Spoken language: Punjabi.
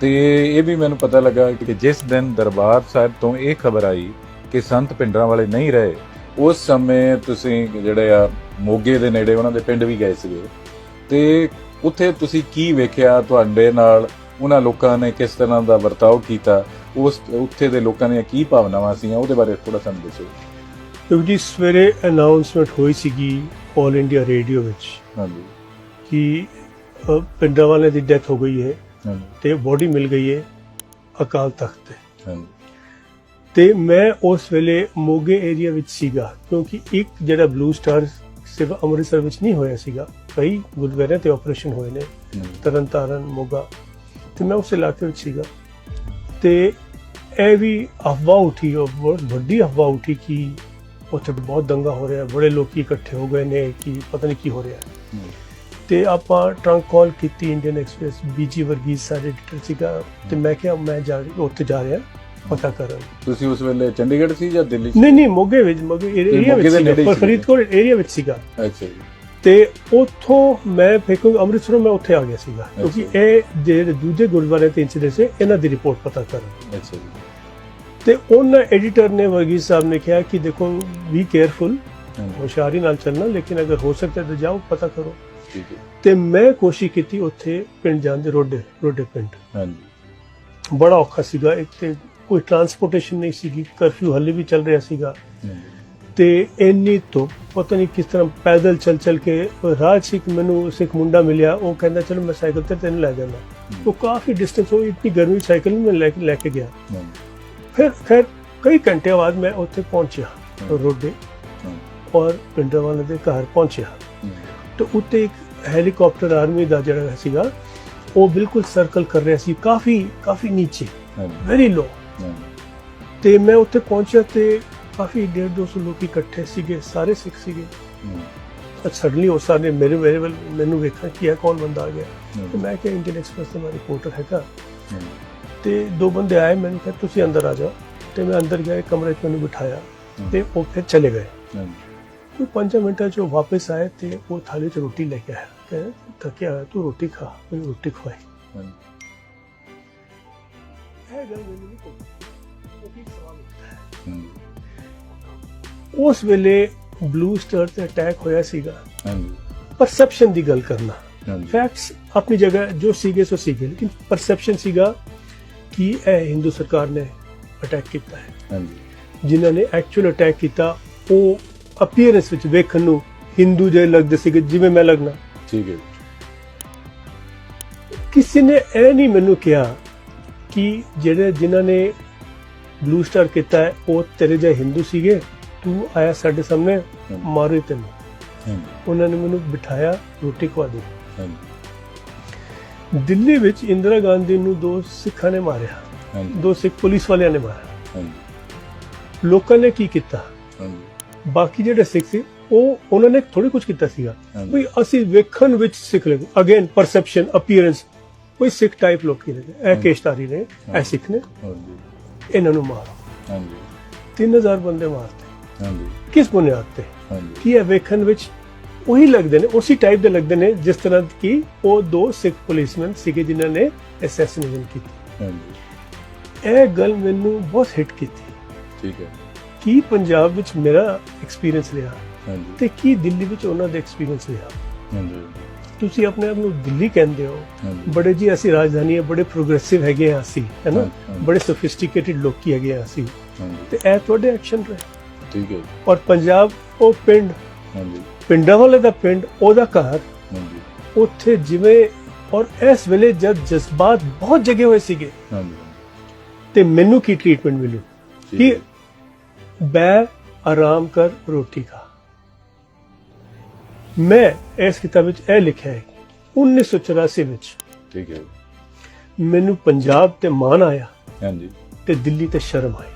ਤੇ ਇਹ ਵੀ ਮੈਨੂੰ ਪਤਾ ਲੱਗਾ ਕਿ ਜਿਸ ਦਿਨ ਦਰਬਾਰ ਸਾਹਿਬ ਤੋਂ ਇਹ ਖਬਰ ਆਈ ਕਿ ਸੰਤ ਪਿੰਡਰਾਂ ਵਾਲੇ ਨਹੀਂ ਰਹੇ ਉਸ ਸਮੇਂ ਤੁਸੀਂ ਜਿਹੜੇ ਆ ਮੋਗੇ ਦੇ ਨੇੜੇ ਉਹਨਾਂ ਦੇ ਪਿੰਡ ਵੀ ਗਏ ਸੀਗੇ। ਤੇ ਉੱਥੇ ਤੁਸੀਂ ਕੀ ਵੇਖਿਆ ਤੁਹਾਡੇ ਨਾਲ? ਉਹਨਾਂ ਲੋਕਾਂ ਨੇ ਕਿਸ ਤਰ੍ਹਾਂ ਦਾ ਵਰਤਾਓ ਕੀਤਾ? ਉਸ ਉੱਥੇ ਦੇ ਲੋਕਾਂ ਦੀਆਂ ਕੀ ਭਾਵਨਾਵਾਂ ਸੀਗੀਆਂ? ਉਹਦੇ ਬਾਰੇ ਥੋੜਾ ਸਾਨੂੰ ਦੱਸੋ। ਕਿਉਂਕਿ ਸਵੇਰੇ ਅਨਾਉਂਸਮੈਂਟ ਹੋਈ ਸੀਗੀ 올 ਇੰਡੀਆ ਰੇਡੀਓ ਵਿੱਚ ਹਾਂਜੀ। ਕਿ ਪਿੰਡਾਂ ਵਾਲੇ ਦੀ ਡੈਥ ਹੋ ਗਈ ਹੈ। ਤੇ ਬੋਡੀ ਮਿਲ ਗਈ ਹੈ ਅਕਾਲ ਤਖਤ ਤੇ। ਤੇ ਮੈਂ ਉਸ ਵੇਲੇ ਮੋਗੇ ਏਰੀਆ ਵਿੱਚ ਸੀਗਾ ਕਿਉਂਕਿ ਇੱਕ ਜਿਹੜਾ ਬਲੂ ਸਟਾਰ ਸਿਰਫ ਅੰਮ੍ਰਿਤਸਰ ਵਿੱਚ ਨਹੀਂ ਹੋਇਆ ਸੀਗਾ ਕਈ ਗੁਰਦੁਆਰਿਆਂ ਤੇ ਆਪਰੇਸ਼ਨ ਹੋਏ ਨੇ। ਤਰਨਤਾਰਨ ਮੋਗਾ ਤੇ ਮੈਂ ਉਸ ਇਲਾਕੇ ਵਿੱਚ ਸੀਗਾ। ਤੇ ਇਹ ਵੀ ਅਫਵਾਹ ਉੱਠੀ ਉਹ ਬਹੁਤ ਵੱਡੀ ਅਫਵਾਹ ਉੱਠੀ ਕਿ ਉੱਥੇ ਬਹੁਤ ਦੰਗਾ ਹੋ ਰਿਹਾ ਬੜੇ ਲੋਕੀ ਇਕੱਠੇ ਹੋ ਗਏ ਨੇ ਕਿ ਪਤਾ ਨਹੀਂ ਕੀ ਹੋ ਰਿਹਾ। ਤੇ ਆਪਾਂ ਟਰੰਕ ਕਾਲ ਕੀਤੀ ਇੰਡੀਅਨ ਐਕਸਪ੍ਰੈਸ ਬੀਜੀ ਵਰਗੀਜ਼ ਸਾਡੇ ਐਡੀਟਰ ਸੀਗਾ ਤੇ ਮੈਂ ਕਿਹਾ ਮੈਂ ਜਾ ਉੱਥੇ ਜਾ ਰਿਹਾ ਪਤਾ ਕਰਨ ਤੁਸੀਂ ਉਸ ਵੇਲੇ ਚੰਡੀਗੜ੍ਹ ਸੀ ਜਾਂ ਦਿੱਲੀ ਸੀ? ਨਹੀਂ ਨਹੀਂ ਮੋਗੇ ਵਿੱਚ ਮੋਗੇ ਏਰੀਆ ਵਿੱਚ ਨੇੜੇ ਪਰ ਸੀ। ਫਰੀਦਕੋਟ ਏਰੀਆ ਵਿੱਚ ਸੀਗਾ। ਅੱਛਾ ਜੀ। ਤੇ ਉੱਥੋਂ ਮੈਂ ਕਿਉਂਕਿ ਅੰਮ੍ਰਿਤਸਰੋਂ ਮੈਂ ਉੱਥੇ ਆ ਗਿਆ ਸੀਗਾ। ਕਿਉਂਕਿ ਇਹ ਜਿਹੜੇ ਦੂਜੇ ਗੁਰਦੁਆਰੇ ਤੇ ਇਨਸੀਡੈਂਟ ਸੀ ਇਹਨਾਂ ਦੀ ਰਿਪੋਰਟ ਪਤਾ ਕਰਨ। ਅੱਛਾ ਜੀ। ਤੇ ਉਹਨਾਂ ਐਡੀਟਰ ਨੇ ਵਰਗੀਜ਼ ਸਾਹਿਬ ਨੇ ਕਿਹਾ ਕਿ ਦੇਖੋ ਵੀ ਕੇਅਰਫੁਲ ਹੋਸ਼ਿਆਰੀ ਨਾਲ ਚੱਲਣਾ ਲੇਕਿਨ ਅਗਰ ਹੋ ਸਕਦਾ ਤਾਂ ਜਾਓ ਪਤਾ ਕਰੋ। ਤੇ ਮੈਂ ਕੋਸ਼ਿਸ਼ ਕੀਤੀ ਉੱਥੇ ਪਿੰਡ ਜਾਣ ਦੀ ਰੋਡੇ ਰੋਡੇ ਪਿੰਡ। ਹਾਂਜੀ। ਬੜਾ ਔਖਾ ਸੀਗਾ ਇੱਕ ਤੇ ਕੋਈ ਟਰਾਂਸਪੋਰਟੇਸ਼ਨ ਨਹੀਂ ਸੀਗੀ ਕਰਫਿਊ ਹੱਲੇ ਵੀ ਚੱਲ ਰਿਹਾ ਸੀਗਾ। ਤੇ ਇੰਨੀ ਤੋਂ ਪਤਾ ਨਹੀਂ ਕਿਸ ਤਰ੍ਹਾਂ ਪੈਦਲ ਚੱਲ ਚੱਲ ਕੇ 'ਚ ਇੱਕ ਮੈਨੂੰ ਸਿੱਖ ਮੁੰਡਾ ਮਿਲਿਆ ਉਹ ਕਹਿੰਦਾ ਚਲੋ ਮੈਂ ਸਾਈਕਲ ਤੇ ਤੈਨੂੰ ਲੈ ਜਾਣਾ ਉਹ ਕਾਫੀ ਡਿਸਟੈਂਸ ਹੋਈ ਇਤਨੀ ਗਰਮੀ ਸਾਈਕਲ ਨੂੰ ਮੈਂ ਲੈ ਕੇ ਲੈ ਕੇ ਗਿਆ। ਫਿਰ ਖੈਰ ਕਈ ਘੰਟੇ ਬਾਅਦ ਮੈਂ ਉੱਥੇ ਪਹੁੰਚਿਆ ਰੋਡੇ ਔਰ ਪਿੰਡਾਂ ਵਾਲੇ ਦੇ ਘਰ ਪਹੁੰਚਿਆ। ਤੇ ਉੱਤੇ ਇੱਕ ਹੈਲੀਕਾਪਟਰ ਆਰਮੀ ਦਾ ਜਿਹੜਾ ਸੀਗਾ ਉਹ ਬਿਲਕੁਲ ਸਰਕਲ ਕਰ ਰਿਹਾ ਸੀ ਕਾਫੀ ਕਾਫੀ ਨੀਚੇ ਵੈਰੀ ਲੋ ਤੇ ਮੈਂ ਉੱਥੇ ਪਹੁੰਚਿਆ ਤੇ ਕਾਫੀ 150 ਲੋਕ ਇਕੱਠੇ ਸੀਗੇ ਸਾਰੇ ਸਿੱਖ ਸੀਗੇ। ਸਡਨਲੀ ਉਸ ਨੇ ਮੇਰੇ ਮੇਰੇ ਵੱਲ ਮੈਨੂੰ ਵੇਖਿਆ ਕਿ ਇਹ ਕੌਣ ਬੰਦਾ ਆ ਗਿਆ। ਤੇ। ਮੈਂ ਕਿਹਾ ਇੰਡੀਅਨ ਐਕਸਪ੍ਰੈਸ ਦਾ ਰਿਪੋਰਟਰ ਹੈਗਾ। ਤੇ ਦੋ ਬੰਦੇ ਆਏ ਮੈਨੂੰ ਕਿਹਾ ਤੁਸੀਂ ਅੰਦਰ ਆ ਜਾਓ। ਤੇ ਮੈਂ ਅੰਦਰ ਗਿਆ ਕਮਰੇ 'ਚ ਮੈਨੂੰ ਬਿਠਾਇਆ ਤੇ ਉਹ ਫਿਰ ਚਲੇ ਗਏ। ਹਾਂਜੀ। ਕੋਈ 5 ਮਿੰਟਾਂ 'ਚ ਉਹ ਵਾਪਸ ਆਏ ਤੇ ਉਹ ਥਾਲੀ 'ਚ ਰੋਟੀ ਲੈ ਕੇ ਆਇਆ ਕਹਿੰਦਾ ਥੱਕਿਆ ਹੋਇਆ ਤੂੰ ਰੋਟੀ ਖਾ ਮੈਨੂੰ ਰੋਟੀ ਖਵਾਈ ਹਾਂਜੀ। ਇਹ ਗੱਲ ਮੈਨੂੰ ਨਹੀਂ ਕੋਈ ਉਹ ਕੀ ਸਵਾਲ ਉੱਠਦਾ ਹੈ ਹਾਂਜੀ। ਉਸ ਵੇਲੇ ਬਲੂ ਸਟਾਰ ਤੇ ਅਟੈਕ ਹੋਇਆ ਸੀਗਾ ਹਾਂਜੀ। ਪਰਸੈਪਸ਼ਨ ਦੀ ਗੱਲ ਕਰਨਾ ਹਾਂਜੀ। ਫੈਕਟਸ ਆਪਣੀ ਜਗ੍ਹਾ ਜੋ ਸੀਗੇ ਸੋ ਸੀਗੇ ਲੇਕਿਨ ਪਰਸੈਪਸ਼ਨ ਸੀਗਾ ਕਿ ਇਹ ਹਿੰਦੂ ਸਰਕਾਰ ਨੇ ਅਟੈਕ ਕੀਤਾ ਹੈ ਹਾਂਜੀ। ਜਿਨ੍ਹਾਂ ਨੇ ਐਕਚੁਅਲ ਅਟੈਕ ਕੀਤਾ ਉਹ ਅਪੀਅਰੈਂਸ ਵਿੱਚ ਵੇਖਣ ਨੂੰ ਹਿੰਦੂ ਜਿਹੇ ਲੱਗਦੇ ਸੀਗੇ ਜਿਵੇਂ ਮੈਂ ਲੱਗਣਾ ਠੀਕ ਹੈ ਕਿਸੇ ਨੇ ਇਹ ਨਹੀਂ ਮੈਨੂੰ ਕਿਹਾ ਕਿ ਜਿਹੜੇ ਜਿਨ੍ਹਾਂ ਨੇ ਬਲੂ ਸਟਾਰ ਕੀਤਾ ਹੈ, ਉਹ ਤੇਰੇ ਜਿਹੇ ਹਿੰਦੂ ਸੀਗੇ ਤੂੰ ਆਇਆ ਸਾਡੇ ਸਾਹਮਣੇ ਮਾਰੇ ਤੈਨੂੰ। ਉਹਨਾਂ ਨੇ ਮੈਨੂੰ ਬਿਠਾਇਆ ਰੋਟੀ ਖਵਾ ਦਿੱਤੀ। ਦਿੱਲੀ ਵਿੱਚ ਇੰਦਰਾ ਗਾਂਧੀ ਨੂੰ ਦੋ ਸਿੱਖਾਂ ਨੇ ਮਾਰਿਆ। ਦੋ ਸਿੱਖ ਪੁਲਿਸ ਵਾਲਿਆਂ ਨੇ ਮਾਰਿਆ। ਲੋਕਾਂ ਨੇ ਕੀ ਕੀਤਾ। ਬਾਕੀ ਜਿਹੜੇ ਸਿੱਖ ਸੀ ਉਹ ਉਹਨਾਂ ਨੇ ਥੋੜੀ ਕੁਝ ਕੀਤਾ ਸੀਗਾ। ਵੀ ਅਸੀਂ ਵੇਖਣ ਵਿੱਚ ਸਿੱਖ ਲਗੇ ਅਗੇਨ ਪਰਸੈਪਸ਼ਨ ਅਪੀਅਰੈਂਸ ਕੋਈ ਸਿੱਖ ਟਾਈਪ ਲੋਕੀ ਨੇ ਇਹ ਕੇਸ਼ਤਾਰੀ ਨੇ ਇਹ ਸਿੱਖ ਨੇ ਹਾਂਜੀ। ਇਹਨਾਂ ਨੂੰ ਮਾਰੋ ਹਾਂਜੀ। 3000 ਬੰਦੇ ਮਾਰਤੇ ਹਾਂਜੀ। ਕਿਸ ਬੁਨਿਆਦ ਤੇ ਹਾਂਜੀ। ਕੀ ਇਹ ਵੇਖਣ ਵਿੱਚ ਉਹੀ ਲੱਗਦੇ ਨੇ ਉਸੇ ਟਾਈਪ ਦੇ ਲੱਗਦੇ ਨੇ ਜਿਸ ਤਰ੍ਹਾਂ ਕਿ ਉਹ ਦੋ ਸਿੱਖ ਪੁਲਿਸਮੈਨ ਸੀਗੇ ਜਿਨ੍ਹਾਂ ਨੇ ਅਸੈਸੀਨੇਸ਼ਨ ਕੀਤੀ ਹਾਂਜੀ। ਇਹ ਗੱਲ ਮੈਨੂੰ ਬਹੁਤ ਹਿੱਟ ਕੀਤੀ ਠੀਕ ਹੈ ਕੀ ਪੰਜਾਬ ਵਿੱਚ ਮੇਰਾ ਐਕਸਪੀਰੀਅੰਸ ਰਿਹਾ ਹਾਂਜੀ। ਤੇ ਕੀ ਦਿੱਲੀ ਵਿੱਚ ਉਹਨਾਂ ਦਾ ਐਕਸਪੀਰੀਅੰਸ ਰਿਹਾ? ਹਾਂਜੀ। ਤੁਸੀਂ ਆਪਣੇ ਆਪ ਨੂੰ ਦਿੱਲੀ ਕਹਿੰਦੇ ਹੋ। ਬੜੇ ਜੀ ਅਸੀਂ ਰਾਜਧਾਨੀ ਹੈ ਬੜੇ ਪ੍ਰੋਗਰੈਸਿਵ ਹੈਗੇ ਆ ਅਸੀਂ ਹੈਨਾ। ਬੜੇ ਸੋਫਿਸਟੀਕੇਟਿਡ ਲੋਕੀ ਹੈਗੇ ਆ ਅਸੀਂ। ਤੇ ਇਹ ਤੁਹਾਡੇ ਐਕਸ਼ਨ ਰਹੇ। ਠੀਕ ਹੈ ਔਰ ਪੰਜਾਬ ਉਹ ਪਿੰਡ ਹਾਂਜੀ। ਪਿੰਡਾਂ ਵਾਲੇ ਦਾ ਪਿੰਡ ਉਹਦਾ ਘਰ ਹਾਂਜੀ। ਉੱਥੇ ਜਿਵੇਂ ਔਰ ਇਸ ਵੇਲੇ ਜਦ ਜਜ਼ਬਾਤ ਬਹੁਤ ਜਗੇ ਹੋਏ ਸੀਗੇ। ਹਾਂਜੀ। ਤੇ ਮੈਨੂੰ ਕੀ ਟ੍ਰੀਟਮੈਂਟ ਮਿਲੂ? ਕਿ। ਬੈ ਆਰਾਮ ਕਰ ਰੋਟੀ ਖਾ। ਮੈਂ ਇਸ ਕਿਤਾਬ ਵਿੱਚ ਇਹ ਲਿਖਿਆ ਹੈ 1984 ਵਿੱਚ ਠੀਕ ਹੈ। ਮੈਨੂੰ ਪੰਜਾਬ ਤੇ ਮਾਣ ਆਇਆ ਹਾਂਜੀ। ਤੇ ਦਿੱਲੀ ਤੇ ਸ਼ਰਮ ਆਈ।